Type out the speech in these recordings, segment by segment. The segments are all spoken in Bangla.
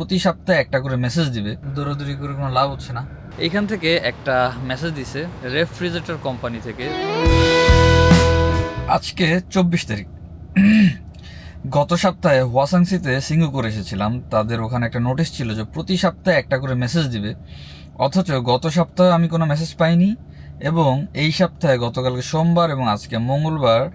প্রতি সপ্তাহে একটা করে মেসেজ দিবে। দৌড়াদৌড়ি করে কোনো লাভ হচ্ছে না। এইখান থেকে একটা মেসেজ দিছে রেফ্রিজারেটর কোম্পানি থেকে। আজকে চব্বিশ তারিখ। গত সপ্তাহে ওয়াসাংসিতে সিঙ্গু করে এসেছিলাম। তাদের ওখানে একটা নোটিশ ছিল যে প্রতি সপ্তাহে একটা করে মেসেজ দিবে। অথচ গত সপ্তাহে আমি কোনো মেসেজ পাইনি এবং এই সপ্তাহে গতকালকে সোমবার এবং আজকে মঙ্গলবার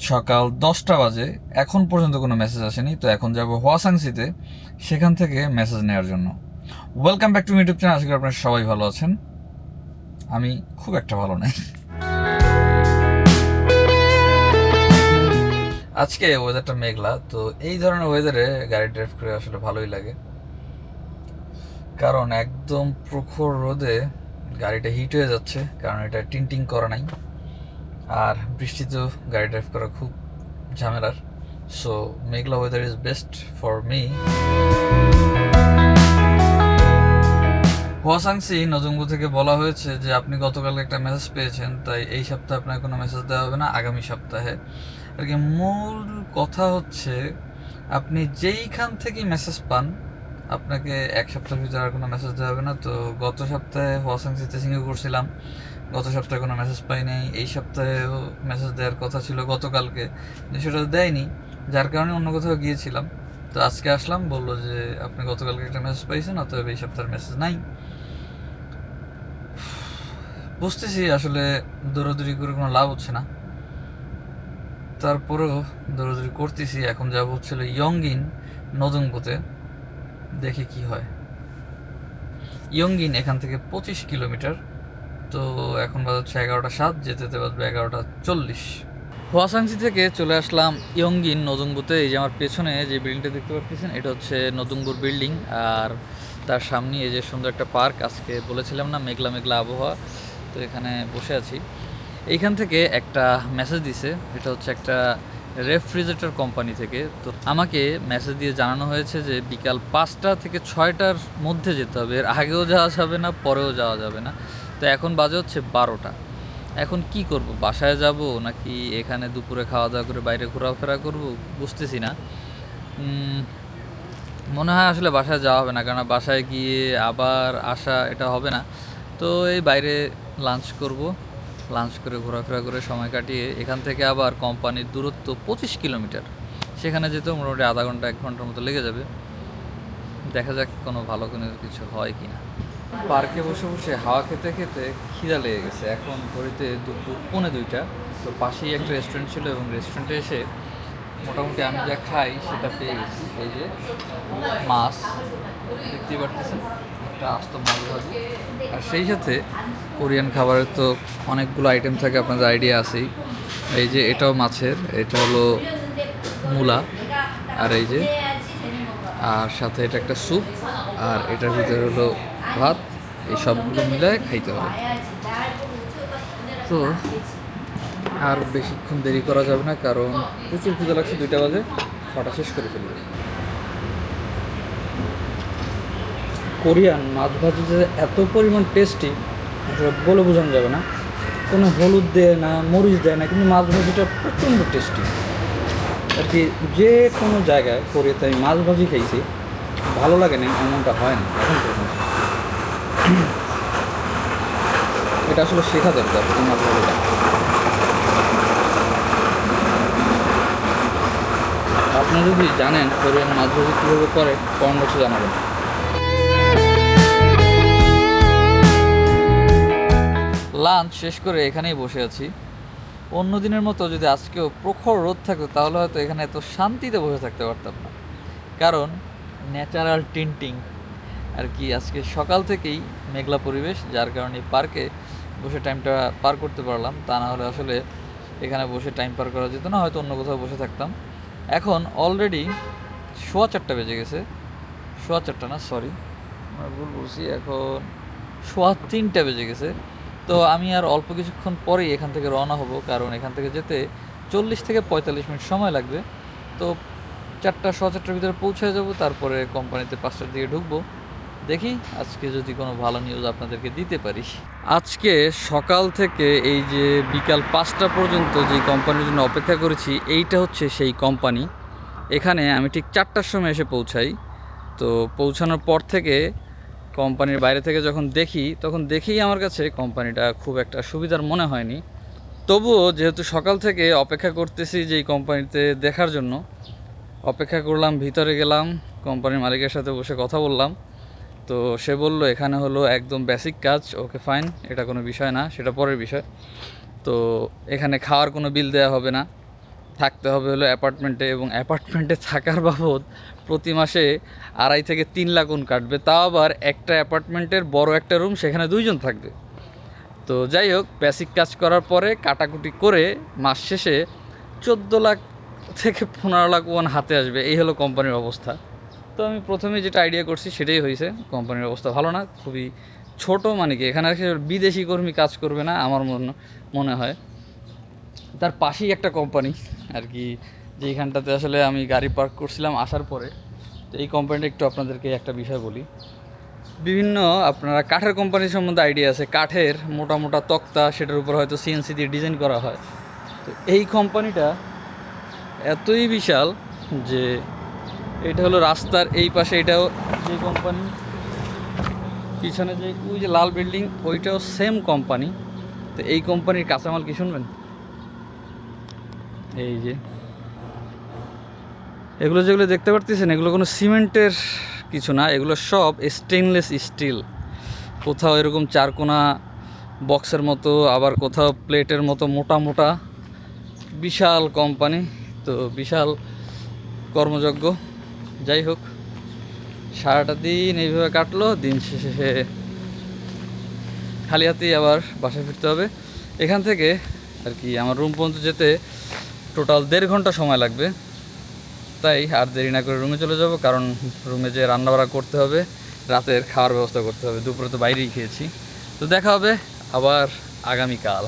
সকাল দশটা বাজে। এখন পর্যন্ত কোনো মেসেজ আসেনি। তো এখন যাব হোয়াসাংসিতে সেখান থেকে মেসেজ নেওয়ার জন্য। Welcome back to YouTube channel আশা করি আপনারা সবাই ভালো আছেন। আমি খুব একটা ভালো নাই। আজকে ওয়েদারটা মেঘলা। তো এই ধরনের ওয়েদারে গাড়ি ড্রাইভ করে আসলে ভালোই লাগে। কারণ একদম প্রখর রোদে গাড়িটা হিট হয়ে যাচ্ছে। কারণ এটা টিনটিং করা নাই। আর বৃষ্টিতেও গাড়ি ড্রাইভ করা খুব ঝামেলার। So Meghla weather is best for me হোয়াসাংসি নজঙ্গু থেকে বলা হয়েছে যে আপনি গতকাল একটা মেসেজ পেয়েছেন, তাই এই সপ্তাহে আপনার কোনো মেসেজ দেওয়া হবে না, আগামী সপ্তাহে। আর কি মূল কথা হচ্ছে, আপনি যেইখান থেকেই মেসেজ পান আপনাকে এক সপ্তাহের ভিতরে আর কোনো মেসেজ দেওয়া হবে না। তো গত সপ্তাহে হোয়াসাংসিতে সিঙ্গে করছিলাম। গত সপ্তাহে কোনো মেসেজ পাই নাই। এই সপ্তাহেও মেসেজ দেওয়ার কথা ছিল গতকালকে। সেটা দেয়নি। যার কারণে অন্য কোথাও গিয়েছিলাম। তো আজকে আসলাম, বলল যে আপনি গতকালকে একটা মেসেজ পাইছেন, অতএব এই সপ্তাহের মেসেজ নাই। বুঝতেছি আসলে দৌড়াদৌড়ি করে কোনো লাভ হচ্ছে না। তারপরেও দৌড়াদৌড়ি করতেছি। এখন যাব হচ্ছিল ইয়ঙ্গিন নদুংপুতে দেখি কি হয়। ইয়ঙ্গিন এখান থেকে পঁচিশ কিলোমিটার, তো এখন বাজে হচ্ছে এগারোটা সাত, যেতে যেতে বাজবে এগারোটা চল্লিশ। হোয়াসাংসি থেকে চলে আসলাম ইয়ঙ্গিন নদুংবুতে এই যে আমার পেছনে যে বিল্ডিংটা দেখতে পাচ্ছেন, এটা হচ্ছে নদুংবুর বিল্ডিং। আর তার সামনে এই যে সুন্দর একটা পার্ক, আজকে বলেছিলাম না, মেঘলা মেঘলা আবহাওয়া, তো এখানে বসে আছি। এইখান থেকে একটা মেসেজ দিছে, এটা হচ্ছে একটা রেফ্রিজারেটর কোম্পানি থেকে। তো আমাকে মেসেজ দিয়ে জানানো হয়েছে যে বিকাল পাঁচটা থেকে ছয়টার মধ্যে যেতে হবে। এর আগেও যাওয়া যাবে না, পরেও যাওয়া যাবে না। তো এখন বাজে হচ্ছে বারোটা। এখন কি করব? বাসায় যাব নাকি এখানে দুপুরে খাওয়া দাওয়া করে বাইরে ঘোরাফেরা করব? বুঝতেছি না। মনে হয় আসলে বাসায় যাওয়া হবে না। কারণ বাসায় গিয়ে আবার আসা এটা হবে না। তো এই বাইরে লাঞ্চ করব। লাঞ্চ করে, ঘোরাফেরা করে সময় কাটিয়ে এখান থেকে আবার কোম্পানির দূরত্ব পঁচিশ কিলোমিটার। সেখানে যেতেও মোটামুটি আধা ঘণ্টা, এক ঘণ্টার মতো লেগে যাবে। দেখা যাক কোনো ভালো কোনো কিছু হয় কি না পার্কে বসে বসে হাওয়া খেতে খেতে খিদা লেগে গেছে। এখন ঘড়িতে দুপুর পৌনে দুইটা। তো পাশেই একটা রেস্টুরেন্ট ছিল এবং রেস্টুরেন্টে এসে মোটামুটি আমি যা খাই সেটা পেয়ে গেছি। এই যে মাছ, দেখতেই পারতেছেন। একটা আস্ত মাছ ভাজি আর সেই সাথে কোরিয়ান খাবারের তো অনেকগুলো আইটেম থাকে, আপনাদের আইডিয়া আছেই। এই যে এটাও মাছের, এটা হলো মূলা, আর এই যে, আর সাথে এটা একটা স্যুপ, আর এটার ভিতরে হলো ভাত, এই সবগুলো মিলায় খাইতে হবে। তো আর বেশিক্ষণ দেরি করা যাবে না, কারণ প্রচুর ক্ষুদা লাগছে, দুইটা বাজে খাওয়াটা শেষ করে ফেলবে। কোরিয়ান মাছ ভাজি যে এত পরিমাণ টেস্টি বলে বোঝানো যাবে না। কোনো হলুদ দেয় না, মরিচ দেয় না, কিন্তু মাছ ভাজিটা প্রচণ্ড টেস্টি আর কি, যে কোনো জায়গায় কোরিয়াতে আমি মাছ ভাজি খেয়েছি, ভালো লাগে না, এমনটা হয় না, এখন পর্যন্ত। এটা আসলে শেখা দরকার মাছ ভাজিটা আপনি যদি জানেন কোরিয়ান মাছ ভাজি কীভাবে করে, কমেন্ট বক্সে জানাবেন। লাঞ্চ শেষ করে এখানেই বসে আছি। অন্য দিনের মতো যদি আজকেও প্রখর রোদ থাকতো, তাহলে হয়তো এখানে এত শান্তিতে বসে থাকতে পারতাম না। কারণ ন্যাচারাল টিনটিং। আর কি, আজকে সকাল থেকেই মেঘলা পরিবেশ, যার কারণে পার্কে বসে টাইমটা পার করতে পারলাম। তা না হলে আসলে এখানে বসে টাইম পার করা যেত না, হয়তো অন্য কোথাও বসে থাকতাম। এখন অলরেডি সোয়া চারটা বেজে গেছে। সোয়া চারটা না, সরি। ভুল বলছি, এখন সোয়া তিনটা বেজে গেছে। তো আমি আর অল্প কিছুক্ষণ পরেই এখান থেকে রওনা হব, কারণ এখান থেকে যেতে চল্লিশ থেকে পঁয়তাল্লিশ মিনিট সময় লাগবে। তো চারটা সোয়া চারটার ভিতরে পৌঁছে যাব, তারপরে কোম্পানিতে পাঁচটার দিকে ঢুকবো। দেখি আজকে যদি কোনো ভালো নিউজ আপনাদেরকে দিতে পারি। আজকে সকাল থেকে এই যে বিকাল পাঁচটা পর্যন্ত যে কোম্পানির জন্য অপেক্ষা করেছি, এইটা হচ্ছে সেই কোম্পানি। এখানে আমি ঠিক চারটার সময় এসে পৌঁছাই। তো পৌঁছানোর পর থেকে কোম্পানির বাইরে থেকে যখন দেখি, তখন দেখেই আমার কাছে কোম্পানিটা খুব একটা সুবিধার মনে হয়নি। তবুও যেহেতু সকাল থেকে অপেক্ষা করতেছি যে এই কোম্পানিতে দেখার জন্য, অপেক্ষা করলাম, ভিতরে গেলাম, কোম্পানির মালিকের সাথে বসে কথা বললাম। তো সে বলল, এখানে হলো একদম বেসিক কাজ, ওকে ফাইন এটা কোনো বিষয় না, সেটা পরের বিষয়। তো এখানে খাওয়ার কোনো বিল দেওয়া হবে না। থাকতে হবে হলো অ্যাপার্টমেন্টে এবং অ্যাপার্টমেন্টে থাকার বাবদ প্রতি মাসে আড়াই থেকে তিন লাখ উন কাটবে। তাও আবার একটা অ্যাপার্টমেন্টের বড় একটা রুম সেখানে দুইজন থাকবে। তো যাই হোক বেসিক কাজ করার পরে কাটাকুটি করে মাস শেষে চোদ্দ লাখ থেকে পনেরো লাখ ওয়ান হাতে আসবে। এই হলো কোম্পানির অবস্থা। তো আমি প্রথমে যেটা আইডিয়া করছি সেটাই হয়েছে। কোম্পানির অবস্থা ভালো না, খুবই ছোট মানে কি এখানে বিদেশি কর্মী কাজ করবে না, আমার মনে মনে হয়। তার পাশেই একটা কোম্পানি আর কি, যেইখানটাতে আসলে আমি গাড়ি পার্ক করছিলাম আসার পরে। তো এই কোম্পানিটা একটু আপনাদেরকে একটা বিষয় বলি। বিভিন্ন আপনারা কাঠের কোম্পানির সম্বন্ধে আইডিয়া আছে। কাঠের মোটা মোটা তক্তা, সেটার উপর হয়তো সিএনসি দিয়ে ডিজাইন করা হয়। তো এই কোম্পানিটা এতই বিশাল যে এটা হলো রাস্তার এই পাশে এটাও যে কোম্পানি পিছনে যে ওই যে লাল বিল্ডিং ওইটাও সেম কোম্পানি তো এই কোম্পানির কাঁচামাল কি শুনবেন? এই যে। এগুলো যেগুলো দেখতে পারতেছেন, এগুলো কোনো সিমেন্টের কিছু না, এগুলো সব স্টেনলেস স্টিল কোথাও এরকম চারকোনা বক্সের মতো, আবার কোথাও প্লেটের মতো মোটা মোটা বিশাল কোম্পানি তো বিশাল কর্মযজ্ঞ। যাই হোক, সারাটা দিন এইভাবে কাটলো, দিন শেষে খালি হাতেই আবার বাসায় ফিরতে হবে। এখান থেকে আর কি, আমার রুম পর্যন্ত যেতে টোটাল দেড় ঘণ্টা সময় লাগবে। তাই আর দেরি না করে রুমে চলে যাব, কারণ রুমে যে রান্নাবাড়া করতে হবে, রাতের খাওয়ার ব্যবস্থা করতে হবে। দুপুরে তো বাইরেই খেয়েছি। তো দেখা হবে আবার আগামীকাল।